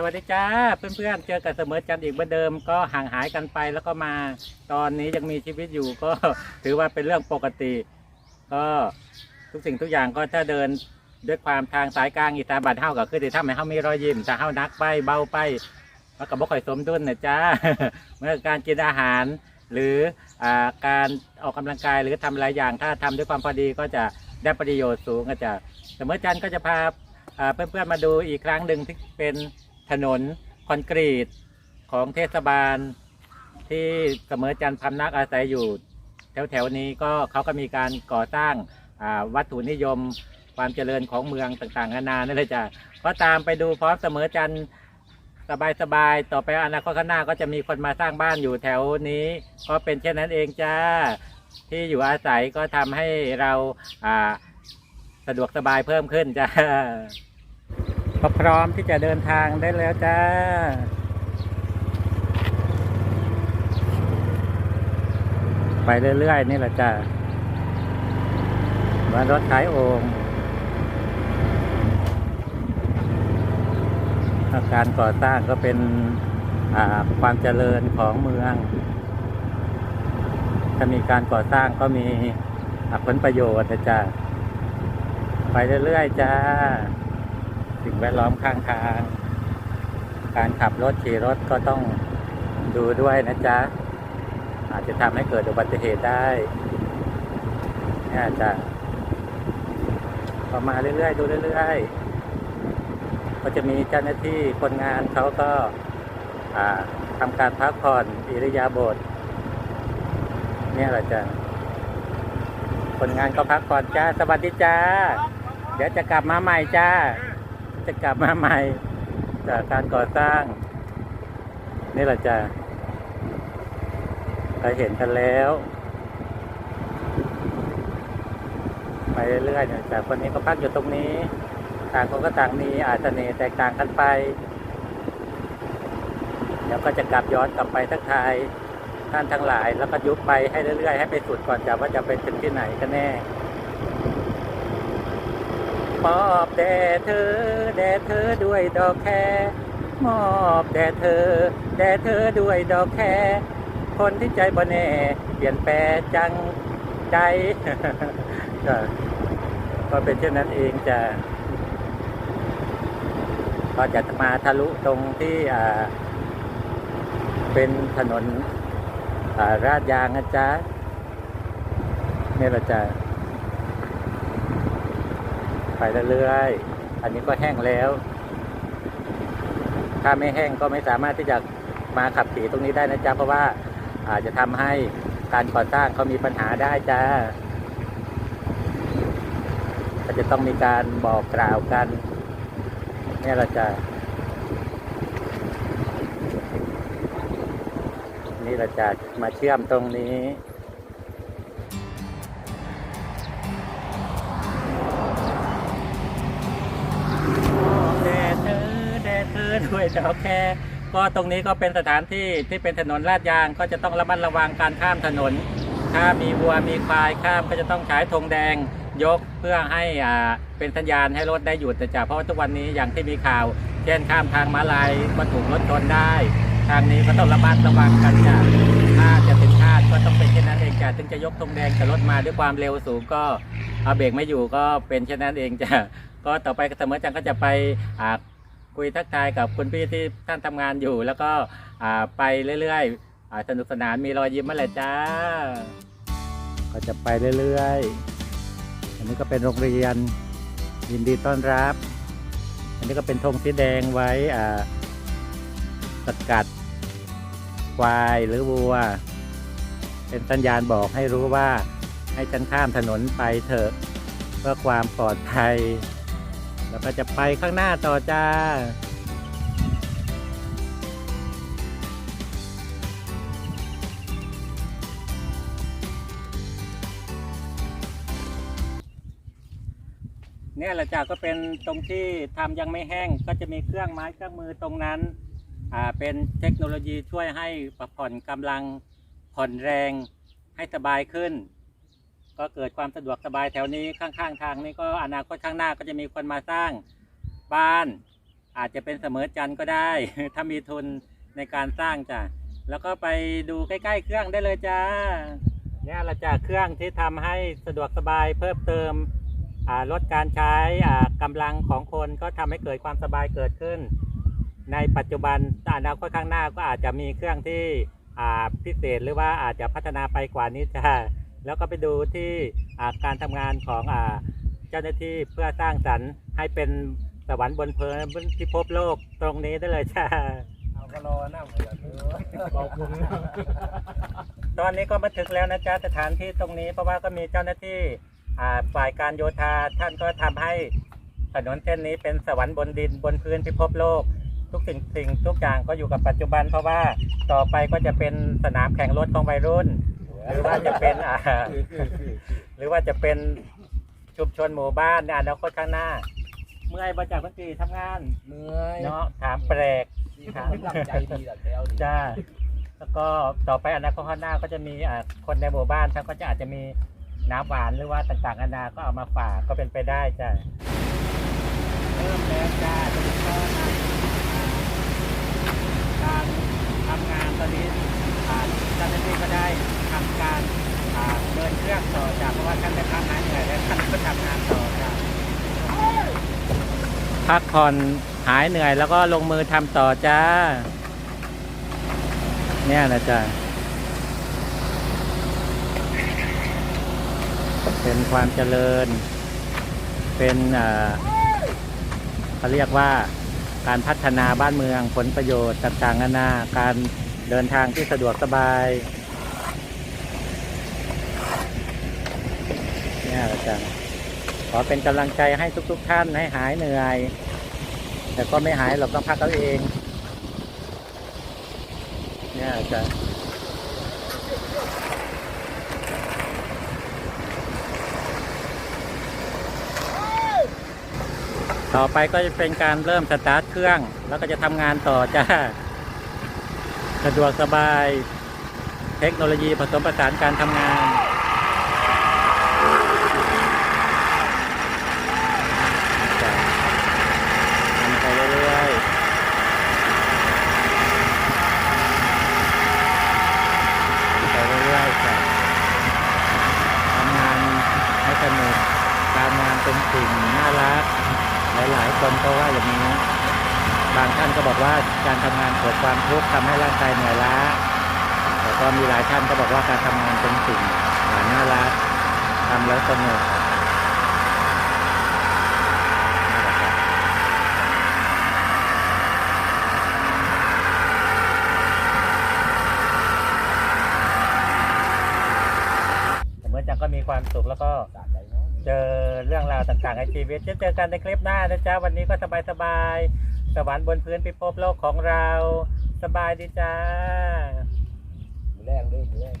สวัสดีจ้าเพื่อนๆเจอกันเสมอจันอีกเหมือนเดิมก็ห่างหายกันไปแล้วก็มาตอนนี้ยังมีชีวิตอยู่ก็ ถือว่าเป็นเรื่องปกติ ก็ทุกสิ่งทุกอย่างก็ถ้าเดินด้วยความทางสายกลางอีตาบัดเฮาก็คือที่ทำให้เฮามีรอยยิ้มถ้าเฮานักไปเบาไปมันก็บ่ค่อยสมดุลนะจ้าเมื่อการกินอาหาร หรืออการออกกำลังกายหรือทำหลายอย่าง ถ้าทำด้วยความพอดีก็จะได้ประโยชน์สูงก็จะเสมอจันก็จะพาอ่าเพื่อนๆมาดูอีกครั้งหนึ่งที่เป็น ถนนคอนกรีตของเทศบาล ที่เสมอจันทร์พำนักอาศัยอยู่ แถวๆนี้ก็เขาก็มีการก่อสร้างวัตถุนิยมความเจริญของเมืองต่างๆนานานั่นเลยจ้ะก็ตามไปดูพร้อมเสมอจันทร์สบายๆต่อไปอนาคตข้างหน้าก็จะมีคนมาสร้างบ้านอยู่แถวนี้ ก็เป็นเช่นนั้นเองจ้าที่อยู่อาศัยก็ทำให้เราสะดวกสบายเพิ่มขึ้นจ้า ก็พร้อมที่จะเดินทางได้แล้วจ้า ไปเรื่อยๆ นี่แหละจ้าว่ารถขายโองค์อาการก่อสร้างก็เป็นความเจริญของเมือง ถ้ามีการก่อสร้างก็มีผลประโยชน์จ้าไปเรื่อยๆ จ้า สิ่งแวดล้อมข้างทาง การขับรถขี่รถก็ต้องดูด้วยนะจ๊ะ อาจจะทำให้เกิดอุบัติเหตุได้นี่ยจะก็มาเรื่อยๆ ดูเรื่อยๆ ก็จะมีเจ้าหน้าที่คนงานเขาก็อ่าทำการพักผ่อนอิริยาบถเนี่ยแหละจ้ะคนงานก็พักผ่อนจ้า สวัสดีจ้า เดี๋ยวจะกลับมาใหม่จ้า จะกลับมาใหม่ จากการก่อสร้าง นี่แหละจ้าเราเห็นกันแล้ว ไปเรื่อยๆเนี่ยจากคนนี้ก็พักอยู่ตรงนี้ ต่างคนก็ต่างมีอาจเสน่ห์แตกต่างกันไป เดี๋ยวก็จะกลับย้อนกลับไปทักทายท่านทั้งหลาย แล้วก็ยุบไปให้เรื่อยๆ ให้ไปสุดก่อนจะว่าจะไปถึงที่ไหนกันแน่ มอบแด่เธอ แด่เธอด้วยดอกแคมอบแด่เธอ แด่เธอด้วยดอกแคคนที่ใจบ่แน่เปลี่ยนแปลงจังใจก็เป็นเช่นนั้นเองจะก็จะมาทะลุตรงที่อ่าเป็นถนนอ่าราดยางนะจ๊ะนี่เราจะ ไปเรื่อยๆ อันนี้ก็แห้งแล้ว ถ้าไม่แห้งก็ไม่สามารถที่จะมาขับขี่ตรงนี้ได้นะจ๊ะเพราะว่าอาจจะทำให้การก่อสร้างเขามีปัญหาได้จ้าก็จะต้องมีการบอกกล่าวกันนี่เราจะนี่เราจะมาเชื่อมตรงนี้ ด่เธอด้วยดอกแคก็ตรงนี้ก็เป็นสถานที่ที่เป็นถนนลาดยางก็จะต้องระมัดระวังการข้ามถนน ถ้ามีวัวมีควายข้ามก็จะต้องใช้ธงแดงยกเพื่อให้อ่าเป็นสัญญาณให้รถได้หยุดแต่จ้ะเพราะว่าทุกวันนี้อย่างที่มีข่าว เช่นข้ามทางม้าลายก็ถูกรถชนได้ ทางนี้ก็ต้องระมัดระวังกันจ้ะถ้าจะเป็นคาดก็ต้องเป็นเช่นนั้นเองจ้ะถึงจะยกธงแดงแต่รถมาด้วยความเร็วสูงก็เอาเบรกไม่อยู่ก็เป็นเช่นนั้นเองจ้ะก็ต่อไปเสมอจังก็จะไปอ่า คุยทักทายกับคุณพี่ที่ท่านทำงานอยู่ แล้วก็อ่าไปเรื่อยๆอ่าสนุกสนานมีรอยยิ้มมาแหละจ้า ก็จะไปเรื่อยๆ อันนี้ก็เป็นโรงเรียนยินดีต้อนรับ อันนี้ก็เป็นธงสีแดงไว้อ่าสกัดควายหรือวัว เป็นสัญญาณบอกให้รู้ว่าให้ฉันข้ามถนนไปเถอะ เพื่อความปลอดภัย แล้วก็จะไปข้างหน้าต่อจ้าเนี่ยแหละจ้าก็เป็นตรงที่ทำยังไม่แห้งก็จะมีเครื่องไม้เครื่องมือตรงนั้นอ่าเป็นเทคโนโลยีช่วยให้ผ่อนกำลังผ่อนแรงให้สบายขึ้น ก็เกิดความสะดวกสบายแถวนี้ข้างๆ ทางนี้ก็อนาคตข้างหน้าก็จะมีคนมาสร้างบ้าน อาจจะเป็นเสมอจันทร์ก็ได้ ถ้ามีทุนในการสร้างจ้ะแล้วก็ไปดูใกล้ๆ เครื่องได้เลยจ้าเนี่ยเราจะเครื่องที่ทำให้สะดวกสบายเพิ่มเติมลดการใช้อ่ากำลังของคนก็ทำให้เกิดความสบายเกิดขึ้น ในปัจจุบันอนาคตข้างหน้าก็อาจจะมีเครื่องที่พิเศษหรือว่าอาจจะพัฒนาไปกว่านี้จ้า แล้วก็ไปดูที่อ่าการทำงานของอ่าเจ้าหน้าที่เพื่อสร้างสรรค์ให้เป็นสวรรค์บนเพลินพิภพโลกตรงนี้ได้เลยจ้าเอาก็รอน้ำเลยขอบคุณตอนนี้ก็มาถึงแล้วนะจ๊ะสถานที่ตรงนี้เพราะว่าก็มีเจ้าหน้าที่อ่าฝ่ายการโยธาท่านก็ทำให้ถนนเส้นนี้เป็นสวรรค์บนดินบนพื้นพิภพโลก ทุกสิ่งสิ่งทุกอย่างก็อยู่กับปัจจุบัน เพราะว่าต่อไปก็จะเป็นสนามแข่งรถของวัยรุ่น หรือว่าจะเป็นอ่าหรือว่าจะเป็นชุมชนหมู่บ้านในอนาคตข้างหน้า เมื่อยมาจากพันตีทำงานเหนื่อยเนาะถามแปลกถามหลับใจดีหลับแล้วดีจ้าแล้วก็ต่อไปอนาคตข้างหน้าก็จะมีอ่าคนในหมู่บ้านท่านก็จะอาจจะมีน้ำหวานหรือว่าต่างๆนานาก็เอามาฝากก็เป็นไปได้จ้าเริ่มแล้วจ้าตอนนี้ก็การทำงานตอนนี้อ่าเจ้าหน้าที่ก็ได้ ทำการเดินเครื่องต่อจากเพราะว่าท่านได้พักงานเหนื่อยแล้วท่านก็ทำงานต่อจ้าพักผ่อนหายเหนื่อยแล้วก็ลงมือทำต่อจ้า เนี่ยนะจ๊ะเป็นความเจริญ เป็นเอ่อเขาเรียกว่าการพัฒนาบ้านเมืองผลประโยชน์ต่างๆนานาการเดินทางที่สะดวกสบาย เนี่ยอาจารย์ขอเป็นกำลังใจให้ทุก ๆ ท่านให้หายเหนื่อย แต่ก็ไม่หายเราต้องพักเอาเอง เนี่ยอาจารย์ต่อไปก็จะเป็นการเริ่มสตาร์ทเครื่อง แล้วก็จะทำงานต่อจ้า สะดวกสบาย เทคโนโลยีผสมผสานการทำงาน จ้ะทำไปเรื่อยๆ ไปเรื่อยๆจ้ะทำงานให้สนุกการงานเป็นสิ่งน่ารัก คนก็ว่าอย่างนี้ บางท่านก็บอกว่าการทำงานเกิดความทุกข์ทำให้ร่างกายเหนื่อยล้าแต่ก็มีหลายท่านก็บอกว่าการทำงานเป็นสิ่งน่ารักทำแล้วสนุกนี่แหละครับเมื่อจังก็มีความสุขแล้วก็ เจอเรื่องราวต่างๆในชีวิตจะเจอกันในคลิปหน้านะจ๊ะวันนี้ก็สบายๆสวรรค์บนพื้นพิภพโลกของเรา สบายดีจ้า มือแรงด้วยมือแรง